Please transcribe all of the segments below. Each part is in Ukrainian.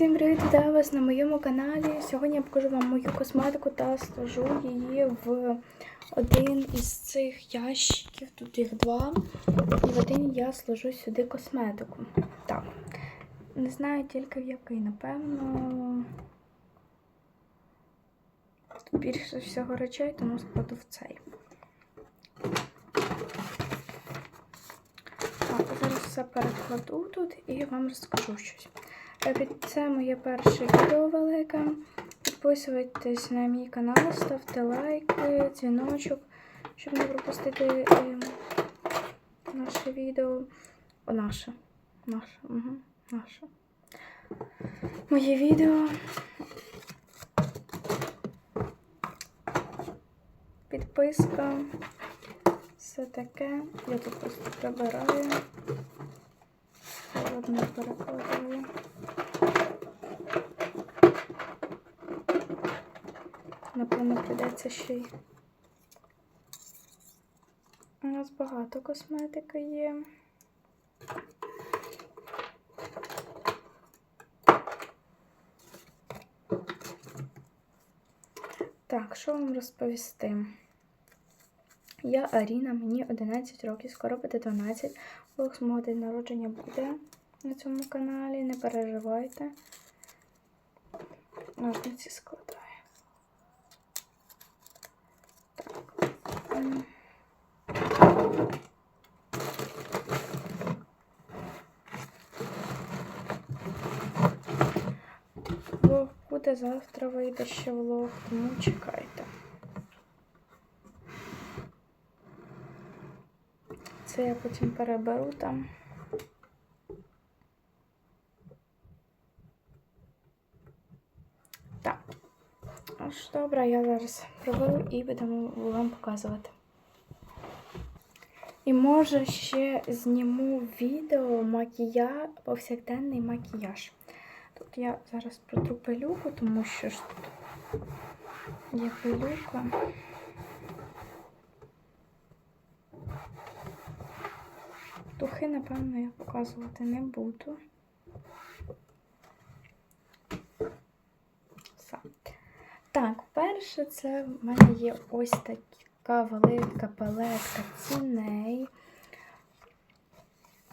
Всім привіт, вітаю вас на моєму каналі. Сьогодні я покажу вам мою косметику та сложу її в один із цих ящиків. Тут їх два. І в один я сложу сюди косметику. Так. Не знаю тільки в який, напевно. Тут більше всього речей, тому складу в цей. Так, зараз все перекладу тут і вам розкажу щось. Е, Це моє перше відео велике. Підписуйтесь на мій канал, ставте лайки, дзвіночок, щоб не пропустити е, наше відео. О, наше. Наше. Угу, наше. Моє відео. Підписка. Все таке. Я тут просто прибираю. Холодно перекладаю. Напевно, прийдеться ще й. У нас багато косметики є. Так, що вам розповісти? Я Аріна, мені 11 років, скоро буде 12. Влог з мого день народження буде на цьому каналі, не переживайте. Ножниці складаю. Так. М. Влог буде завтра вийде ще влог, тому чекайте. Це я потім переберу там. Так. Аж добре, я зараз приберу і будемо вам показувати. І може ще зніму відео макія... повсякденний макіяж. Тут я зараз протру пилюку, тому що ж тут є пилюка. Духи, напевно, я показувати не буду. Все. Так, перше, це в мене є ось така велика палетка ціней.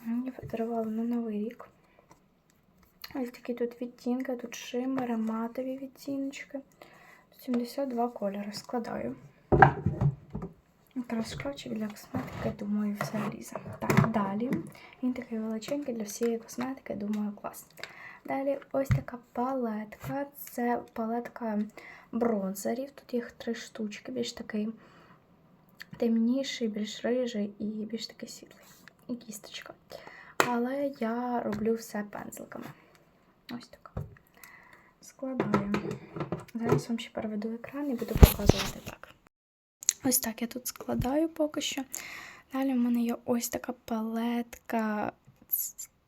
Мені подарували на Новий рік. Ось такі тут відтінки, тут шимери, матові відтіночки. Тут 72 кольори складаю. Якраз шкафчик для косметики, думаю, все влізе. Так, далі. Він такий величенький для всієї косметики, думаю, клас. Далі ось така палетка. Це палетка бронзерів. Тут їх три штучки, більш такий темніший, більш рижий і більш такий світлий. І кісточка. Але я роблю все пензликами. Ось так. Складаю. Зараз вам ще переведу екран і буду показувати так. Ось так я тут складаю поки що. Далі в мене є ось така палетка.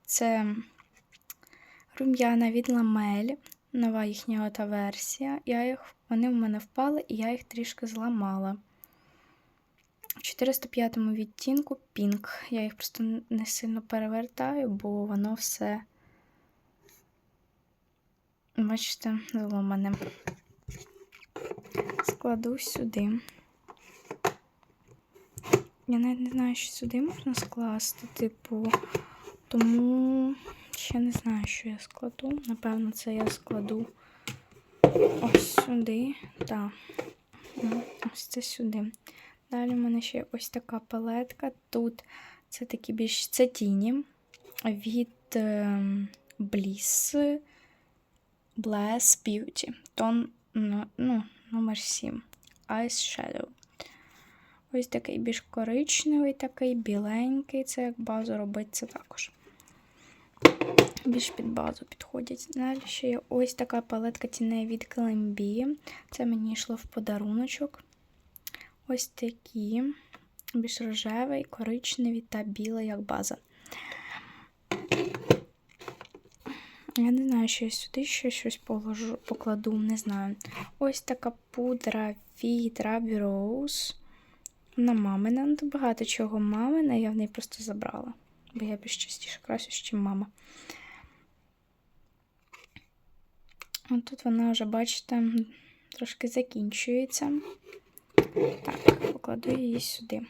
Це рум'яна від ламель, нова їхня ота версія. Я їх, Вони в мене впали і я їх трішки зламала. В 405 відтінку пінк. Я їх просто не сильно перевертаю, бо воно все, бачите, зломане. Складу сюди. Я навіть не знаю, що сюди можна скласти, типу, тому ще не знаю, що я складу. Напевно, це я складу ось сюди. Так, ось це сюди. Далі в мене ще ось така палетка. Тут це такі більш це тіні від Bliss Bless Beauty. Тон ну, номер 7. Ice Shadow. Ось такий більш коричневий, такий біленький. Це як базу робиться також. Більш під базу підходять. Далі ще є ось така палетка тіней від Columbia. Це мені йшло в подаруночок. Ось такі. Більш рожевий, коричневий та білий, як база. Я не знаю, що я сюди ще щось положу, покладу, не знаю. Ось така пудра від Ruby Rose. Вона мамина. Ну, багато чого мамина, я в неї просто забрала. Бо я більш частіше красюсь, ніж мама. От тут вона вже, бачите, трошки закінчується. Так, покладу її сюди.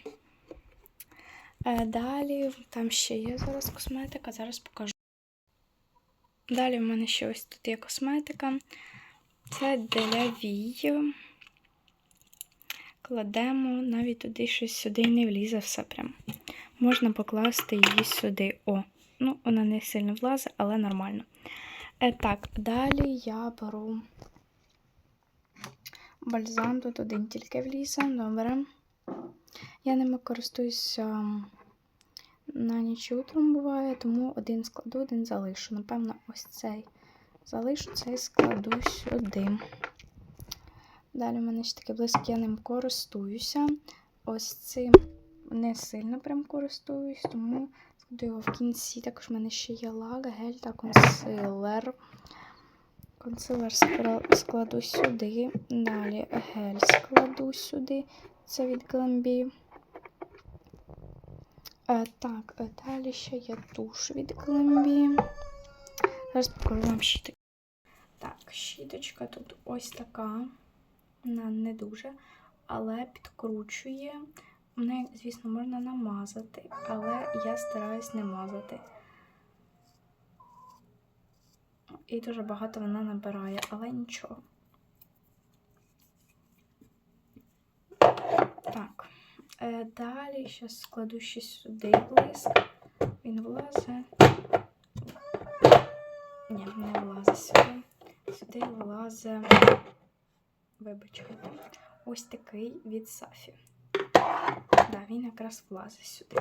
Е, Далі там ще є зараз косметика, зараз покажу. Далі в мене ще ось тут є косметика. Це для вій. Кладемо навіть туди щось сюди не влізе все прям. Можна покласти її сюди. О, ну, вона не сильно влазить, але нормально. Е, так, далі я беру бальзам, тут один тільки влізе, добре. Я ними користуюся на ніч утром буває, тому один складу, один залишу. Напевно, ось цей залишу, цей складу сюди. Далі в мене ще таке блиск, я ним користуюся. Ось цим не сильно прям користуюсь, тому його в кінці. Також в мене ще є лак, гель та консилер. Консилер складу сюди. Далі гель складу сюди. Це від Glambi. Е, так, е, далі ще є туш від Glambi. Зараз покажу вам щітки. Так, щіточка тут ось така. Вона не дуже, але підкручує. Мене, звісно, можна намазати, але я стараюсь не мазати. І дуже багато вона набирає, але нічого. Так. Е, далі зараз складу ще сюди блиск. Він влазить. Ні, не влазить сюди. Сюди влазить. Вибачайте. Ось такий від Сафі. Да, він якраз влазить сюди.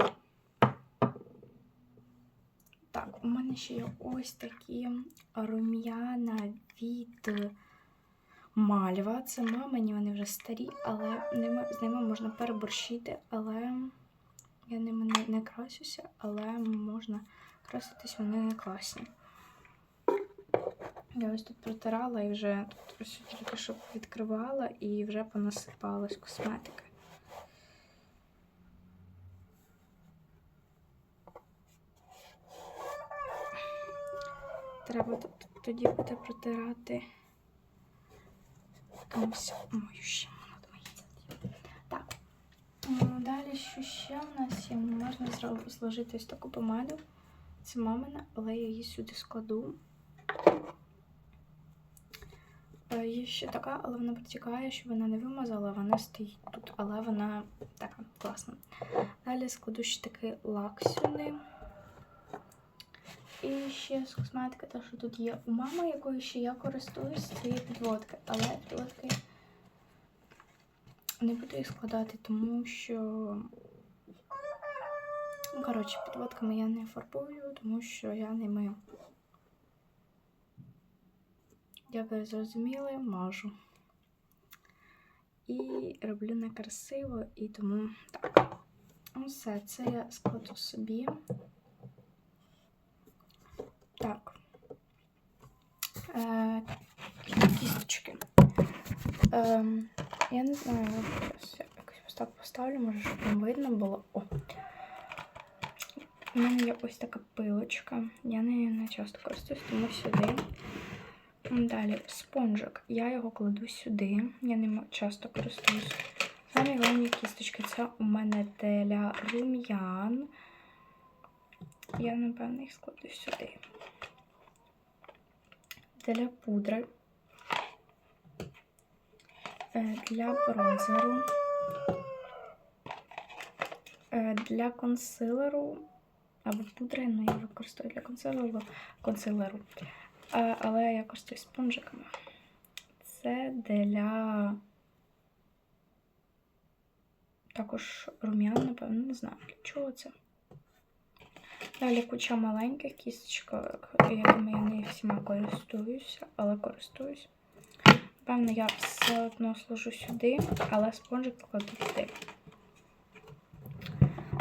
Так, у мене ще є ось такі рум'яна від Мальва. Це мамині, вони вже старі, але ними, з ними можна переборщити, але я ними не, не красюся, але можна краситись, вони класні. Я ось тут протирала і вже тут ось тільки що відкривала і вже понасипалась косметики. Треба тоді буде протирати ось мою ще Так. Далі, що ще в нас є? Можна зложити ось таку помаду. Це мамина, але я її сюди складу. Е, Є ще така, але вона протікає, що вона не вимазала, вона стоїть тут, але вона така класна. Далі складу ще такий лак сюди. І ще з косметики, те, що тут є у мами, якою ще я користуюсь, це є підводки. Але підводки не буду їх складати, тому що. Ну, Коротше, підводками я не фарбую, тому що я не мию. Як ви зрозуміли, мажу. І роблю некрасиво, і тому так. Все, це я складу собі. Так. Е, кісточки. Е, я не знаю, я якось ось так поставлю, може, щоб вам видно було. О. У мене є ось така пилочка. Я нею не часто користуюсь, тому сюди. Далі спонжик. Я його кладу сюди. Я ним часто користуюсь. Самі головні кісточки це у мене для рум'ян. Я, напевно, їх складу сюди. Для пудри. Е, Для бронзеру. Е, Для консилеру. Або пудри, ну я використовую для консилеру. консилеру. Е, Але я користуюсь спонжиками. Це для також рум'ян, напевно, не знаю, для чого це. Далі куча маленьких кісточок, якими я не всіма користуюся, але користуюсь. Напевно, я все одно сложу сюди, але спонжик покладу сюди.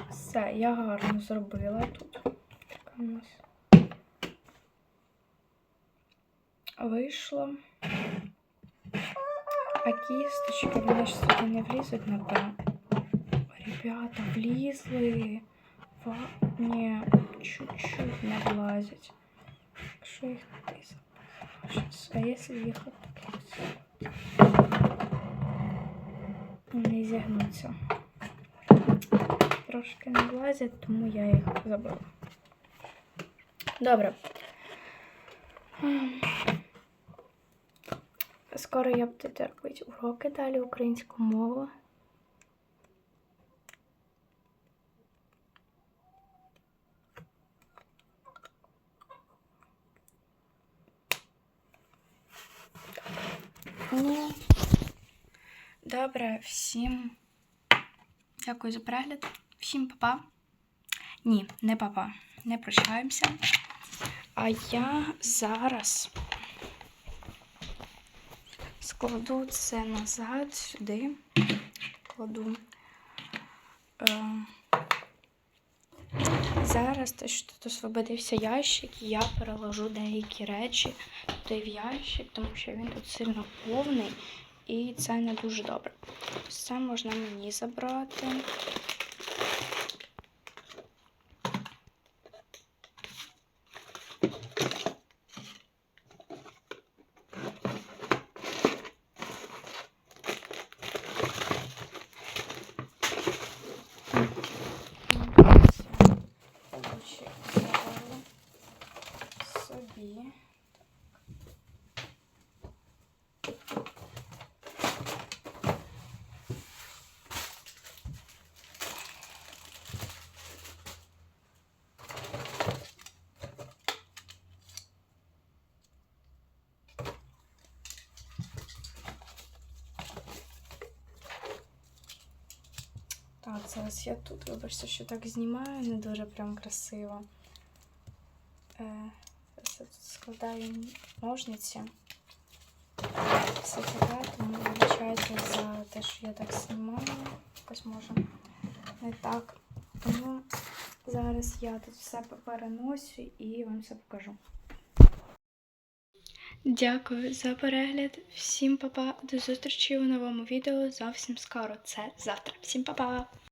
Все, я гарно зробила тут. Така у нас вийшло. А кісточки, вони ж сюди не влізуть, напевно. Ребята, влізли. Ва... Ні, чуть-чуть не влазять. Якщо їх запихати. Щас, А якщо їх отак? Вони зігнуться. Трошки не влазять, тому я їх забила. Добре. Ем. Скоро я буду робити уроки далі українську мову. Ну, добре, всім дякую за перегляд. Всім па-па. Ні, не па-па. Не прощаємося. А я зараз складу це назад сюди. Кладу. Е, зараз те, що тут освободився ящик, я переложу деякі речі туди в ящик, тому що він тут сильно повний і це не дуже добре. Це можна мені забрати. Овочі забрала собі. Так, зараз я тут, вибачте, що так знімаю, не дуже прям красиво. Е, зараз я тут складаю ножниці. Все таке, тому вибачайте за те, що я так знімаю. Якось може не так. Тому зараз я тут все переносю і вам все покажу. Дякую за перегляд. Всім па-па. До зустрічі у новому відео зовсім скоро. Це завтра. Всім па-па!